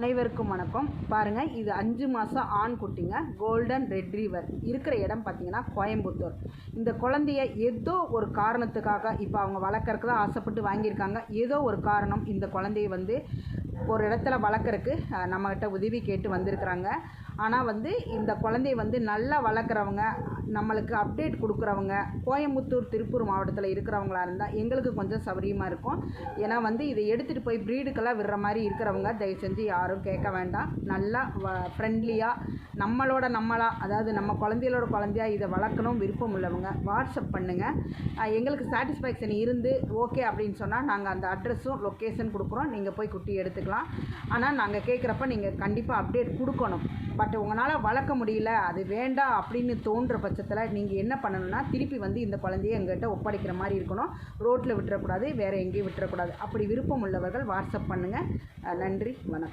அனைவருக்கும் வணக்கம். பாருங்கள் இது அஞ்சு மாதம் ஆண் குட்டிங்க கோல்டன் ரெட் ரிவர் இருக்கிற இடம் பார்த்தீங்கன்னா கோயம்புத்தூர். இந்த குழந்தைய ஏதோ ஒரு காரணத்துக்காக இப்போ அவங்க வளர்க்குறக்கு தான் ஆசைப்பட்டு வாங்கியிருக்காங்க. ஏதோ ஒரு காரணம் இந்த குழந்தைய வந்து ஒரு இடத்துல வளர்க்குறக்கு நம்மகிட்ட நம்மக்கிட்ட உதவி கேட்டு வந்திருக்கிறாங்க. ஆனால் வந்து இந்த குழந்தைய வந்து நல்லா வளர்க்குறவங்க நம்மளுக்கு அப்டேட் கொடுக்குறவங்க கோயம்புத்தூர் திருப்பூர் மாவட்டத்தில் இருக்கிறவங்களா இருந்தால் எங்களுக்கு கொஞ்சம் சௌகரியமாக இருக்கும். ஏன்னா வந்து இதை எடுத்துகிட்டு போய் ப்ரீடுக்கெல்லாம் விடுற மாதிரி இருக்கிறவங்க தயவு செஞ்சு யாரும் கேட்க வேண்டாம். நல்லா ஃப்ரெண்ட்லியாக நம்மளோட நம்மளா அதாவது நம்ம குழந்தைகளோட குழந்தையா இதை வளர்க்கணும் விருப்பம் உள்ளவங்க வாட்ஸ்அப் பண்ணுங்கள் எங்களுக்கு சாட்டிஸ்ஃபேக்ஷன் இருந்து ஓகே அப்படின்னு சொன்னால் நாங்கள் அந்த அட்ரஸும் லொக்கேஷன் கொடுக்குறோம். நீங்கள் போய் குட்டி எடுத்துக்கலாம். ஆனால் நாங்கள் கேட்குறப்ப நீங்கள் கண்டிப்பாக அப்டேட் கொடுக்கணும். பட் உங்களால் வளர்க்க முடியல அது வேண்டாம் அப்படின்னு தோன்ற பட்சத்தில் நீங்கள் என்ன பண்ணணும்னா திருப்பி வந்து இந்த குழந்தைய எங்கள்கிட்ட ஒப்படைக்கிற மாதிரி இருக்கணும். ரோட்டில் விட்டுறக்கூடாது வேறு எங்கேயும் விட்டுறக்கூடாது. அப்படி விருப்பம் உள்ளவர்கள் வாட்ஸ்அப் பண்ணுங்கள் நன்றி வணக்கம்.